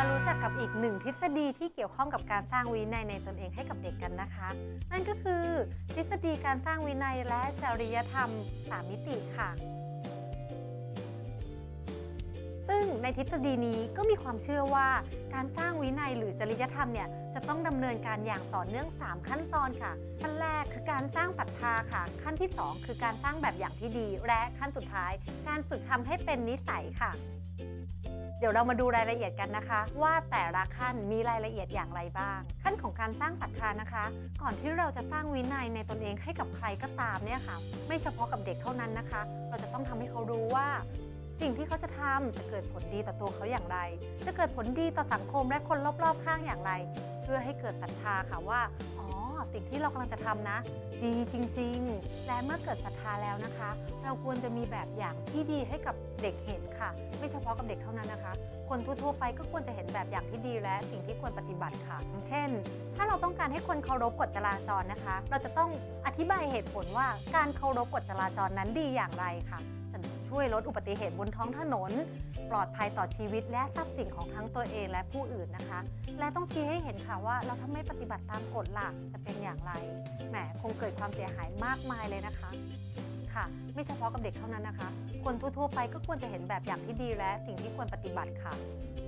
ารู้จักกับอีกหนึ่งทฤษฎีที่เกี่ยวข้องกับการสร้างวินัยในตนเองให้กับเด็กกันนะคะ นั่นก็คือ ทฤษฎีการสร้างวินัยและจริยธรรม3มิติค่ะ ซึ่งในทฤษฎีนี้ก็มีความเชื่อว่าการสร้างวินัยหรือจริยธรรมเนี่ยจะต้องดำเนินการอย่างต่อเนื่อง 3 ขั้นตอนค่ะ ขั้นแรกคือการสร้างศรัทธาค่ะ ขั้นที่ 2 คือการสร้างแบบอย่างที่ดี และขั้นสุดท้าย การฝึกทำให้เป็นนิสัยค่ะ เดี๋ยวเรามาดูรายละเอียดกันนะคะ ว่าแต่ละขั้นมีรายละเอียดอย่างไรบ้าง ขั้นของการสร้างศรัทธานะคะ ก่อนที่เราจะสร้างวินัยในตนเองให้กับใครก็ตามเนี่ยค่ะ ไม่เฉพาะกับเด็กเท่านั้นนะคะ เราจะต้องทำให้เขารู้ว่า สิ่งที่เขาจะทำจะเกิดผลดีต่อตัวเขาอย่างไร จะเกิดผลดีต่อสังคมและคนรอบๆข้างอย่างไร เพื่อให้เกิดศรัทธาค่ะว่า สิ่งที่เรากำลังจะทำนะ ดีจริง ๆ และเมื่อเกิดศรัทธาแล้วนะคะ เราควรจะมีแบบอย่างที่ดีให้กับเด็กเห็นค่ะ ไม่เฉพาะกับเด็กเท่านั้นนะคะ คนทั่วๆไปก็ควรจะเห็นแบบอย่างที่ดีและสิ่งที่ควรปฏิบัติค่ะ เช่น ถ้าเราต้องการให้คนเคารพกฎจราจรนะคะ เราจะต้องอธิบายเหตุผลว่าการเคารพกฎจราจรนั้นดีอย่างไรค่ะจะ ช่วยลดอุบัติเหตุบนท้องถนน ปลอดภัยต่อชีวิตและทรัพย์สินของทั้งตัวเองและผู้อื่นนะคะ และต้องชี้ให้เห็นค่ะว่าเราถ้าไม่ปฏิบัติตามกฎหลักจะเป็นอย่างไรแหมคงเกิดความเสียหายมากมายเลยนะคะค่ะ ไม่เฉพาะกับเด็กเท่านั้นนะคะ คนทั่วๆไปก็ควรจะเห็นแบบอย่างที่ดีและสิ่งที่ควรปฏิบัติค่ะ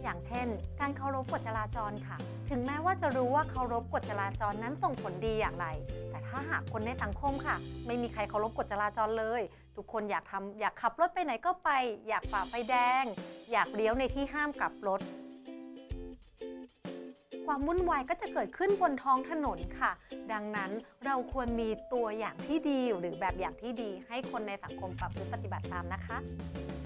อย่างเช่น การเคารพกฎจราจรค่ะ ถึงแม้ว่าจะรู้ว่าเคารพกฎจราจรนั้นส่งผลดีอย่างไร แต่ถ้าหากคนในสังคมค่ะ ไม่มีใครเคารพกฎจราจรเลย ทุกคนอยากทำอยากขับรถไปไหนก็ไป อยากฝ่าไฟแดง อยากเลี้ยวในที่ห้ามกลับรถ ความวุ่นวายก็จะเกิดขึ้นบนท้องถนนค่ะ ดังนั้นเราควรมีตัวอย่างที่ดี หรือแบบอย่างที่ดี ให้คนในสังคมปรับพฤติปฏิบัติตามนะคะ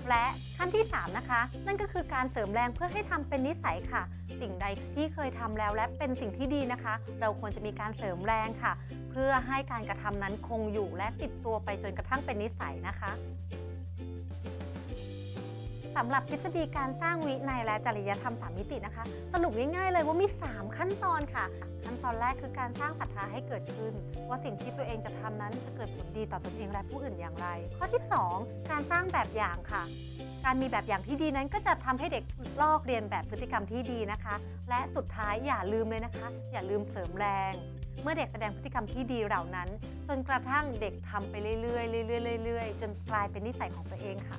และขั้นที่ 3 นะคะ นั่นก็คือการเสริมแรงเพื่อให้ทำเป็นนิสัยค่ะ สิ่งใดที่เคยทำแล้วและเป็นสิ่งที่ดีนะคะ เราควรจะมีการเสริมแรงค่ะ เพื่อให้การกระทำนั้นคงอยู่และติดตัวไปจนกระทั่งเป็นนิสัยนะคะ สำหรับทฤษฎีการสร้างวินัยและจริยธรรม 3 มิตินะคะ สรุปง่ายๆเลยว่ามี 3 ขั้นตอนค่ะ ขั้นตอนแรกคือการสร้างศรัทธาให้เกิดขึ้น ว่าสิ่งที่ตัวเองจะทำนั้นจะเกิดผลดีต่อตนเองและผู้อื่นอย่างไร ข้อที่ 2 การสร้างแบบอย่างค่ะ การมีแบบอย่างที่ดีนั้นก็จะทำให้เด็กลอกเรียนแบบพฤติกรรมที่ดีนะคะ และสุดท้ายอย่าลืมเลยนะคะ อย่าลืมเสริมแรงเมื่อเด็กแสดงพฤติกรรมที่ดีเหล่านั้น จนกระทั่งเด็กทำไปเรื่อยๆเรื่อยๆเรื่อยๆจนกลายเป็นนิสัยของตัวเองค่ะ